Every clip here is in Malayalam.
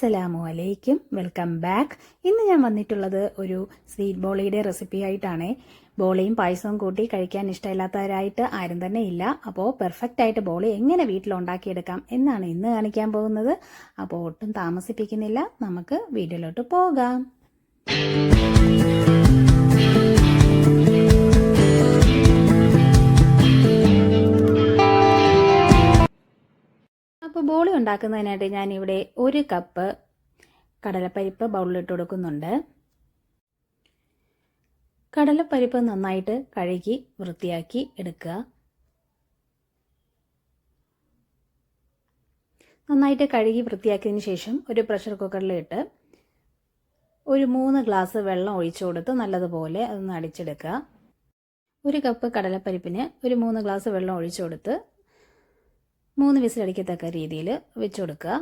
അസ്സലാമു അലൈക്കും വെൽക്കം ബാക്ക്. ഇന്ന് ഞാൻ വന്നിട്ടുള്ളത് ഒരു സ്വീറ്റ് ബോളിയുടെ റെസിപ്പി ആയിട്ടാണ്. ബോളിയും പായസവും കൂട്ടി കഴിക്കാൻ ഇഷ്ടമില്ലാത്തവരായിട്ട് ആരും തന്നെ ഇല്ല. അപ്പോൾ പെർഫെക്റ്റ് ആയിട്ട് ബോളി എങ്ങനെ വീട്ടിൽ ഉണ്ടാക്കിയെടുക്കാം എന്നാണ് ഇന്ന് കാണിക്കാൻ പോകുന്നത്. അപ്പോൾ ഒട്ടും താമസിപ്പിക്കുന്നില്ല. നമുക്ക് വീഡിയോയിലോട്ട് പോകാം. അപ്പോൾ ബോളി ഉണ്ടാക്കുന്നതിനായിട്ട് ഞാനിവിടെ ഒരു കപ്പ് കടലപ്പരിപ്പ് ബൗളിലിട്ട് കൊടുക്കുന്നുണ്ട്. കടലപ്പരിപ്പ് നന്നായിട്ട് കഴുകി വൃത്തിയാക്കി എടുക്കുക. നന്നായിട്ട് കഴുകി വൃത്തിയാക്കിയതിന് ശേഷം ഒരു പ്രഷർ കുക്കറിലിട്ട് ഒരു മൂന്ന് ഗ്ലാസ് വെള്ളം ഒഴിച്ചു കൊടുത്ത് നല്ലതുപോലെ അതൊന്ന് അടിച്ചെടുക്കുക. ഒരു കപ്പ് കടലപ്പരിപ്പിന് ഒരു മൂന്ന് ഗ്ലാസ് വെള്ളം ഒഴിച്ചു കൊടുത്ത് മൂന്ന് വിസിലടിക്കത്തക്ക രീതിയിൽ വെച്ച് കൊടുക്കുക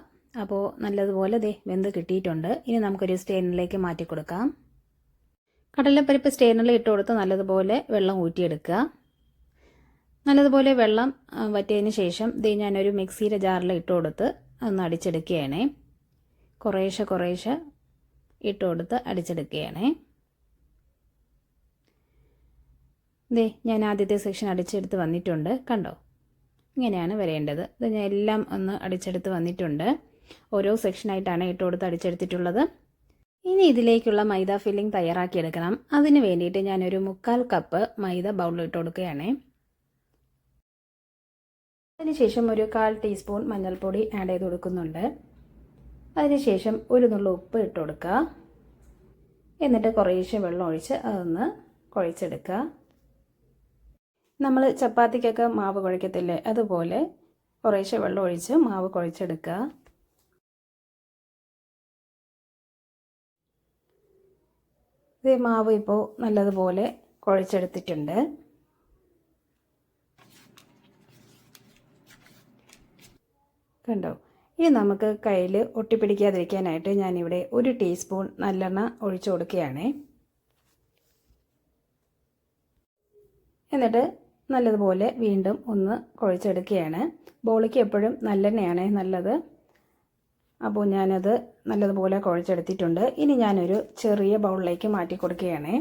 അപ്പോൾ നല്ലതുപോലെ ദേ വെന്ത് കിട്ടിയിട്ടുണ്ട്. ഇനി നമുക്കൊരു സ്റ്റെയിനിലേക്ക് മാറ്റി കൊടുക്കാം കടലപ്പരിപ്പ് സ്റ്റെയിനിൽ ഇട്ട് കൊടുത്ത് നല്ലതുപോലെ വെള്ളം ഊറ്റിയെടുക്കുക. നല്ലതുപോലെ വെള്ളം വറ്റിയതിന് ശേഷം ദേ ഞാനൊരു മിക്സിയുടെ ജാറിൽ ഇട്ട് കൊടുത്ത് ഒന്ന് അടിച്ചെടുക്കുകയാണേ. കുറേശ്ശെ കുറേശ്ശെ ഇട്ട് കൊടുത്ത് അടിച്ചെടുക്കുകയാണേ. ദേ ഞാൻ ആദ്യത്തെ സെക്ഷൻ അടിച്ചെടുത്ത് വന്നിട്ടുണ്ട്. കണ്ടോ? ഇങ്ങനെയാണ് വരേണ്ടത്. ഇത് ഞാൻ എല്ലാം ഒന്ന് അടിച്ചെടുത്ത് വന്നിട്ടുണ്ട്. ഓരോ സെക്ഷനായിട്ടാണ് ഇട്ട് കൊടുത്ത് അടിച്ചെടുത്തിട്ടുള്ളത്. ഇനി ഇതിലേക്കുള്ള മൈദ ഫില്ലിംഗ് തയ്യാറാക്കിയെടുക്കണം. അതിന് വേണ്ടിയിട്ട് ഞാനൊരു മുക്കാൽ കപ്പ് മൈദ ബൗളിൽ ഇട്ട് കൊടുക്കുകയാണേ. അതിനുശേഷം ഒരു കാൽ ടീസ്പൂൺ മഞ്ഞൾപ്പൊടി ആഡ് ചെയ്ത് കൊടുക്കുന്നുണ്ട്. അതിനുശേഷം ഒരു നുള്ള ഉപ്പ് ഇട്ട് കൊടുക്കുക. എന്നിട്ട് കുറേശ്ശെ വെള്ളം ഒഴിച്ച് അതൊന്ന് കുഴച്ചെടുക്കുക. നമ്മൾ ചപ്പാത്തിക്കൊക്കെ മാവ് കുഴക്കത്തില്ലേ? അതുപോലെ കുറേശ്ശെ വെള്ളം ഒഴിച്ച് മാവ് കുഴച്ചെടുക്കുക. ഇത് മാവ് ഇപ്പോൾ നല്ലതുപോലെ കുഴച്ചെടുത്തിട്ടുണ്ട്. കണ്ടോ? ഇനി നമുക്ക് കയ്യിൽ ഒട്ടിപ്പിടിക്കാതിരിക്കാനായിട്ട് ഞാനിവിടെ ഒരു ടീസ്പൂൺ നല്ലെണ്ണ ഒഴിച്ചു കൊടുക്കുകയാണേ. എന്നിട്ട് നല്ലതുപോലെ വീണ്ടും ഒന്ന് കുഴച്ചെടുക്കുകയാണ്. ബോളിക്ക് എപ്പോഴും നല്ലെണ്ണയാണ് നല്ലത്. അപ്പോൾ ഞാനത് നല്ലതുപോലെ കുഴച്ചെടുത്തിട്ടുണ്ട്. ഇനി ഞാനൊരു ചെറിയ ബൗളിലേക്ക് മാറ്റി കൊടുക്കുകയാണ്.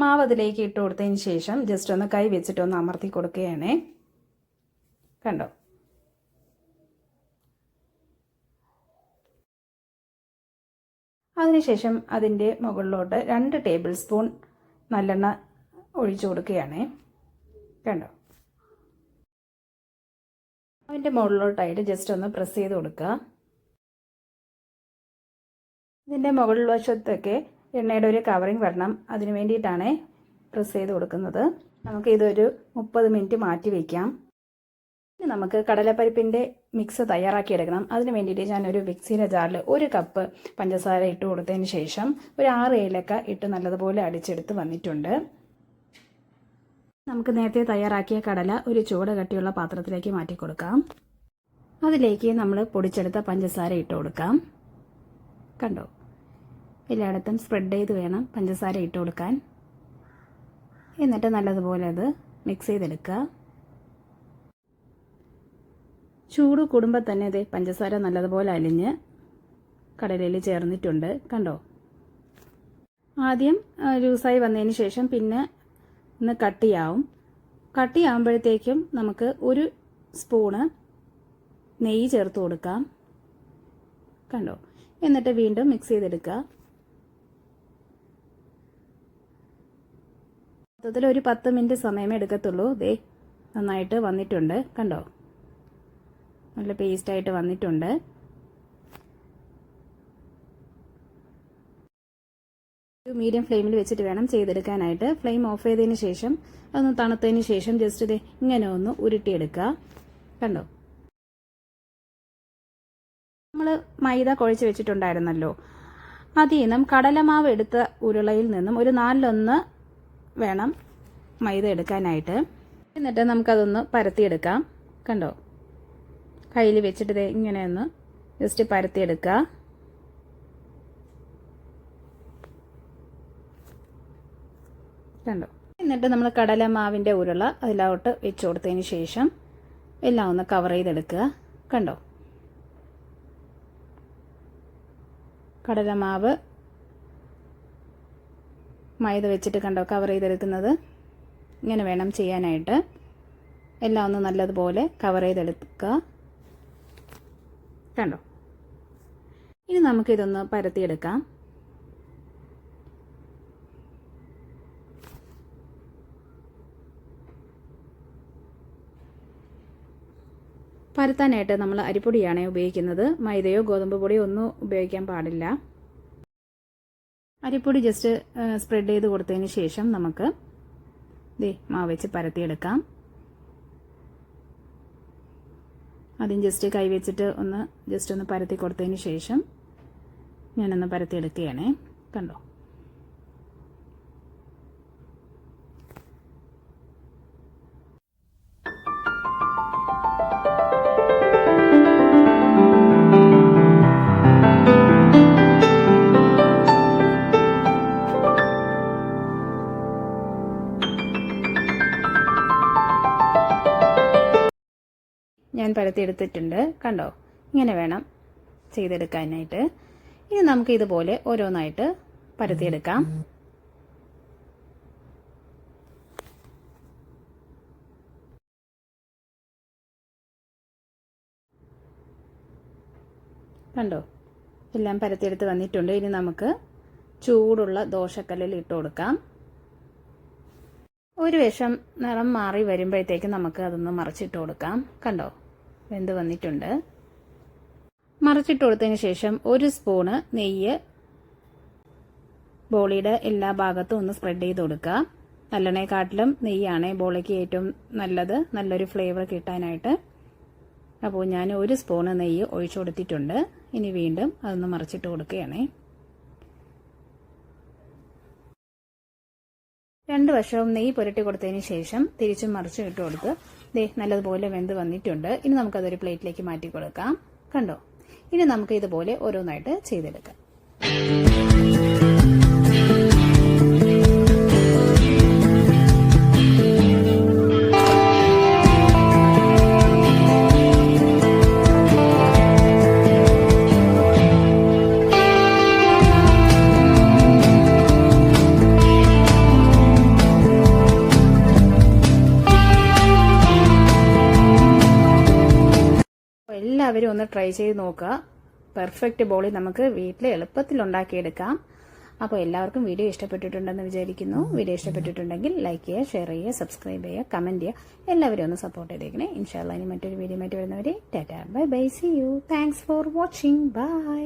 മാവ് അതിലേക്ക് ഇട്ട് കൊടുത്തതിന് ശേഷം ജസ്റ്റ് ഒന്ന് കൈ വെച്ചിട്ട് ഒന്ന് അമർത്തി കൊടുക്കുകയാണ്. കണ്ടോ? അതിനുശേഷം അതിന്റെ മുകളിലോട്ട് രണ്ട് ടേബിൾ സ്പൂൺ നല്ലെണ്ണ ഒഴിച്ചു കൊടുക്കുകയാണ്. കണ്ടോ? അതിന്റെ മുകളിലോട്ടായിട്ട് ജസ്റ്റ് ഒന്ന് പ്രസ് ചെയ്ത് കൊടുക്കുക. ഇതിന്റെ മുകളിൽ വശത്തൊക്കെ എണ്ണയുടെ ഒരു കവറിങ് വരണം. അതിന് വേണ്ടിയിട്ടാണ് പ്രസ് ചെയ്ത് കൊടുക്കുന്നത്. നമുക്ക് ഇതൊരു മുപ്പത് മിനിറ്റ് മാറ്റി വയ്ക്കാം. ഇനി നമുക്ക് കടലപ്പരിപ്പിന്റെ മിക്സ് തയ്യാറാക്കിയെടുക്കണം. അതിന് വേണ്ടിയിട്ട് ഞാനൊരു മിക്സിയുടെ ജാറിൽ ഒരു കപ്പ് പഞ്ചസാര ഇട്ട് കൊടുത്തതിന് ശേഷം ഒരു ആറ് ഏലക്ക ഇട്ട് നല്ലതുപോലെ അടിച്ചെടുത്ത് വന്നിട്ടുണ്ട്. നമുക്ക് നേരത്തെ തയ്യാറാക്കിയ കടല ഒരു ചൂട് കട്ടിയുള്ള പാത്രത്തിലേക്ക് മാറ്റി കൊടുക്കാം. അതിലേക്ക് നമ്മൾ പൊടിച്ചെടുത്ത പഞ്ചസാര ഇട്ട് കൊടുക്കാം. കണ്ടോ? എല്ലായിടത്തും സ്പ്രെഡ് ചെയ്ത് വേണം പഞ്ചസാര ഇട്ട് കൊടുക്കാൻ. എന്നിട്ട് നല്ലതുപോലെ അത് മിക്സ് ചെയ്തെടുക്കുക. ചൂട് കൂടുമ്പോൾ തന്നെ ഇത് പഞ്ചസാര നല്ലതുപോലെ അലിഞ്ഞ് കടലയിൽ ചേർന്നിട്ടുണ്ട്. കണ്ടോ? ആദ്യം ജ്യൂസായി വന്നതിന് ശേഷം പിന്നെ ഒന്ന് കട്ടിയാവും. കട്ടിയാവുമ്പോഴത്തേക്കും നമുക്ക് ഒരു സ്പൂണ് നെയ്യ് ചേർത്ത് കൊടുക്കാം. കണ്ടോ? എന്നിട്ട് വീണ്ടും മിക്സ് ചെയ്തെടുക്കുക. മൊത്തത്തിൽ ഒരു പത്ത് മിനിറ്റ് സമയമേ എടുക്കത്തുള്ളൂ. ദേ നന്നായിട്ട് വന്നിട്ടുണ്ട്. കണ്ടോ? നല്ല പേസ്റ്റായിട്ട് വന്നിട്ടുണ്ട്. മീഡിയം ഫ്ലെയിമിൽ വെച്ചിട്ട് വേണം ചെയ്തെടുക്കാനായിട്ട്. ഫ്ലെയിം ഓഫ് ചെയ്തതിന് ശേഷം അതൊന്ന് തണുത്തതിന് ശേഷം ജസ്റ്റ് ഇത് ഇങ്ങനെ ഒന്ന് ഉരുട്ടിയെടുക്കുക. കണ്ടോ? നമ്മൾ മൈദ കുഴച്ച് വെച്ചിട്ടുണ്ടായിരുന്നല്ലോ. അതിൽ നിന്നും കടലമാവ് എടുത്ത ഉരുളയിൽ നിന്നും ഒരു നാലിലൊന്ന് വേണം മൈദ എടുക്കാനായിട്ട്. എന്നിട്ട് നമുക്കതൊന്ന് പരത്തിയെടുക്കാം. കണ്ടോ? കയ്യിൽ വെച്ചിട്ട് ഇങ്ങനെ ഒന്ന് ജസ്റ്റ് പരത്തിയെടുക്കുക. കണ്ടോ? എന്നിട്ട് നമ്മൾ കടലമാവിന്റെ ഉരുള അതിലോട്ട് വെച്ച് കൊടുത്തതിന് ശേഷം എല്ലാം ഒന്ന് കവർ ചെയ്തെടുക്കുക. കണ്ടോ? കടലമാവ് മൈദ വെച്ചിട്ട് കണ്ടോ കവർ ചെയ്തെടുക്കുന്നത്? ഇങ്ങനെ വേണം ചെയ്യാനായിട്ട്. എല്ലാം ഒന്ന് നല്ലതുപോലെ കവർ ചെയ്തെടുക്കുക. കണ്ടോ? ഇനി നമുക്കിതൊന്ന് പരത്തിയെടുക്കാം. പരത്താനായിട്ട് നമ്മൾ അരിപ്പൊടിയാണ് ഉപയോഗിക്കുന്നത്. മൈദയോ ഗോതമ്പ് പൊടിയോ ഒന്നും ഉപയോഗിക്കാൻ പാടില്ല. അരിപ്പൊടി ജസ്റ്റ് സ്പ്രെഡ് ചെയ്ത് കൊടുത്തതിന് ശേഷം നമുക്ക് ദേ മാവ് വെച്ച് പരത്തിയെടുക്കാം. ആദ്യം ജസ്റ്റ് കൈവച്ചിട്ട് ഒന്ന് ജസ്റ്റ് ഒന്ന് പരത്തി കൊടുത്തതിന് ശേഷം ഞാനൊന്ന് പരത്തി എടുക്കുകയാണേ കണ്ടോ? പരത്തിയെടുത്തിട്ടുണ്ട്. കണ്ടോ? ഇങ്ങനെ വേണം ചെയ്തെടുക്കാനായിട്ട്. ഇനി നമുക്ക് ഇതുപോലെ ഓരോന്നായിട്ട് പരത്തിയെടുക്കാം. കണ്ടോ? എല്ലാം പരത്തിയെടുത്ത് വന്നിട്ടുണ്ട്. ഇനി നമുക്ക് ചൂടുള്ള ദോശക്കല്ലിൽ ഇട്ട് കൊടുക്കാം. ഒരു വേഷം നിറം മാറി വരുമ്പോഴത്തേക്ക് നമുക്ക് അതൊന്ന് മറിച്ചിട്ട് കൊടുക്കാം. കണ്ടോ? വെന്ത് വന്നിട്ടുണ്ട്. മറിച്ചിട്ട് കൊടുത്തതിന് ശേഷം ഒരു സ്പൂണ് നെയ്യ്. ബോളിയുടെ എല്ലാ ഭാഗത്തും ഒന്ന് സ്പ്രെഡ് ചെയ്ത് കൊടുക്കുക. നല്ലെണ്ണയെക്കാട്ടിലും നെയ്യാണ് ബോളിക്ക് ഏറ്റവും നല്ലത്. നല്ലൊരു ഫ്ലേവർ കിട്ടാനായിട്ട്. അപ്പോൾ ഞാൻ ഒരു സ്പൂണ് നെയ്യ് ഒഴിച്ചു കൊടുത്തിട്ടുണ്ട്. ഇനി വീണ്ടും അതൊന്ന് മറിച്ചിട്ട് കൊടുക്കുകയാണേ. രണ്ട് വശവും നെയ്യ് പുരട്ടി കൊടുത്തതിന് ശേഷം തിരിച്ചും മറിച്ചും ഇട്ട് കൊടുത്ത് ദേ നല്ലതുപോലെ വെന്ത് വന്നിട്ടുണ്ട്. ഇനി നമുക്കതൊരു പ്ലേറ്റിലേക്ക് മാറ്റി കൊടുക്കാം. കണ്ടോ? ഇനി നമുക്ക് ഇതുപോലെ ഓരോന്നായിട്ട് ചെയ്തെടുക്കാം. എല്ലാവരും ഒന്ന് ട്രൈ ചെയ്ത് നോക്കുക. പെർഫെക്റ്റ് ബോളി നമുക്ക് വീട്ടിൽ എളുപ്പത്തിൽ ഉണ്ടാക്കിയെടുക്കാം. അപ്പോൾ എല്ലാവർക്കും വീഡിയോ ഇഷ്ടപ്പെട്ടിട്ടുണ്ടെന്ന് വിചാരിക്കുന്നു. വീഡിയോ ഇഷ്ടപ്പെട്ടിട്ടുണ്ടെങ്കിൽ ലൈക്ക് ചെയ്യുക ഷെയർ ചെയ്യുക സബ്സ്ക്രൈബ് ചെയ്യുക കമന്റ് ചെയ്യുക. എല്ലാവരും ഒന്ന് സപ്പോർട്ട് ചെയ്തേക്കണേ. ഇൻഷാല്ല ഇനി മറ്റൊരു വീഡിയോ ആയിട്ട് വരുന്നവരെ tata. Bye bye see you thanks for watching bye